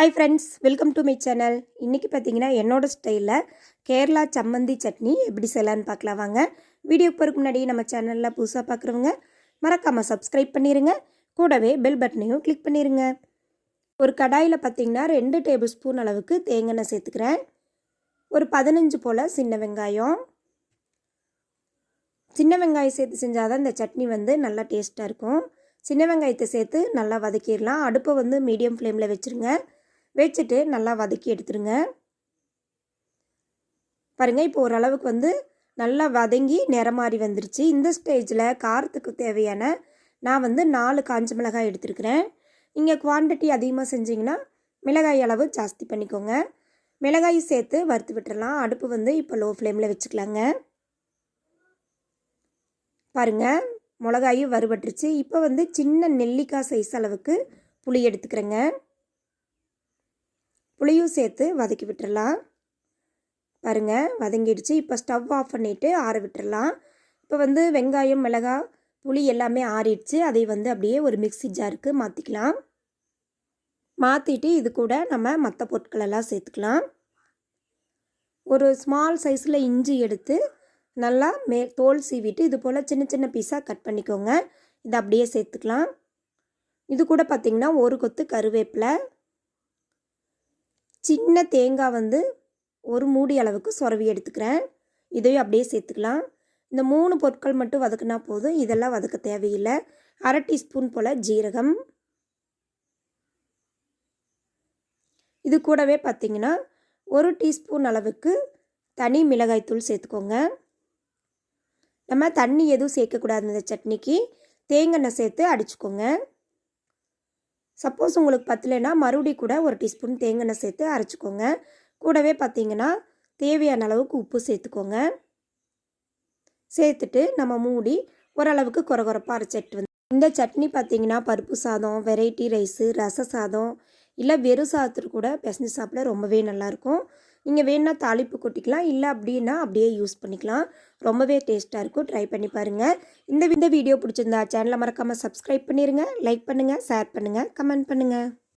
Hi friends welcome to my channel இன்றைக்கி பார்த்தீங்கன்னா என்னோடய ஸ்டைலில் கேரளா சம்மந்தி சட்னி எப்படி செய்யலான்னு பார்க்கலாம் வாங்க. வீடியோ போகிறதுக்கு முன்னாடி நம்ம சேனலில் புதுசாக பார்க்குறவங்க மறக்காமல் சப்ஸ்கிரைப் பண்ணிடுங்க கூடவே பெல் பட்டனையும் கிளிக் பண்ணிடுங்க ஒரு கடாயில் பார்த்தீங்கன்னா ரெண்டு டேபிள் ஸ்பூன் அளவுக்கு தேங்காய் சேர்த்துக்கிறேன். ஒரு பதினஞ்சு போல் சின்ன வெங்காயம். சின்ன வெங்காயம் சேர்த்து செஞ்சால் தான் இந்த சட்னி வந்து நல்லா டேஸ்ட்டாக இருக்கும். சின்ன வெங்காயத்தை சேர்த்து நல்லா வதக்கிடலாம். அடுப்பை வந்து மீடியம் ஃப்ளேமில் வச்சுருங்க. வச்சுட்டு நல்லா வதக்கி எடுத்துருங்க. பாருங்கள் இப்போ ஓரளவுக்கு வந்து நல்லா வதங்கி நிறமாறி வந்துருச்சு. இந்த ஸ்டேஜில் காரத்துக்கு தேவையான நான் வந்து நாலு காஞ்ச மிளகாய் எடுத்துருக்கிறேன். நீங்கள் குவான்டிட்டி அதிகமாக செஞ்சிங்கன்னா மிளகாய் அளவு ஜாஸ்தி பண்ணிக்கோங்க. மிளகாய் சேர்த்து வறுத்து விட்டுறலாம். அடுப்பு வந்து இப்போ லோ ஃப்ளேமில் வச்சுக்கலாங்க. பாருங்கள் மிளகாயும் வறுபட்டுருச்சு. இப்போ வந்து சின்ன நெல்லிக்காய் சைஸ் அளவுக்கு புளி எடுத்துக்கிறேங்க. புளியும் சேர்த்து வதக்கி விட்டுறலாம். பாருங்கள் வதங்கிடுச்சு. இப்போ ஸ்டவ் ஆஃப் பண்ணிவிட்டு ஆற விட்டுறலாம். இப்போ வந்து வெங்காயம் மிளகாய் புளி எல்லாமே ஆறிடுச்சு. அதை வந்து அப்படியே ஒரு மிக்சி ஜாருக்கு மாற்றிக்கலாம் மாற்றிட்டு இது கூட நம்ம மற்ற பொருட்களெல்லாம் சேர்த்துக்கலாம். ஒரு ஸ்மால் சைஸில் இஞ்சி எடுத்து நல்லா மே தோல் சீவிட்டு இது போல் சின்ன சின்ன பீஸாக கட் பண்ணிக்கோங்க. இதை அப்படியே சேர்த்துக்கலாம். இது கூட பார்த்திங்கன்னா ஒரு கொத்து கருவேப்பிலை சின்ன தேங்காய் வந்து ஒரு மூடி அளவுக்கு சொரவி எடுத்துக்கிறேன். இதையும் அப்படியே சேர்த்துக்கலாம். இந்த மூணு பொருட்கள் மட்டும் வதக்குனா போதும். இதெல்லாம் வதக்க தேவையில்லை. அரை டீஸ்பூன் போல் ஜீரகம். இது கூடவே பார்த்திங்கன்னா ஒரு டீஸ்பூன் அளவுக்கு தனி மிளகாய்த்தூள் சேர்த்துக்கோங்க. நம்ம தண்ணி எதுவும் சேர்க்கக்கூடாது இந்த சட்னிக்கு. தேங்காய் சேர்த்து அடிச்சுக்கோங்க. சப்போஸ் உங்களுக்கு பத்தலைன்னா மறுபடியும் கூட ஒரு டீஸ்பூன் தேங்காய் சேர்த்து அரைச்சிக்கோங்க. கூடவே பார்த்தீங்கன்னா தேவையான அளவுக்கு உப்பு சேர்த்துக்கோங்க. சேர்த்துட்டு நம்ம மூடி ஓரளவுக்கு குறகுறப்பாக அரைச்சிட்டு வந்து இந்த சட்னி பார்த்தீங்கன்னா பருப்பு சாதம் வெரைட்டி ரைஸு ரச சாதம் இல்லை வெறும் சாதத்துக்கு கூட பிசைஞ்சு சாப்பிட ரொம்பவே நல்லாயிருக்கும் நீங்கள் வேணால் தாளிப்பு கொட்டிக்கலாம் இல்லை அப்படின்னா அப்படியே யூஸ் பண்ணிக்கலாம். ரொம்பவே டேஸ்ட்டாக இருக்கும். ட்ரை பண்ணி பாருங்கள் இந்த இந்த வீடியோ பிடிச்சிருந்தா சேனலை மறக்காமல் சப்ஸ்கிரைப் பண்ணிடுங்க லைக் பண்ணுங்கள் ஷேர் பண்ணுங்கள் கமெண்ட் பண்ணுங்கள்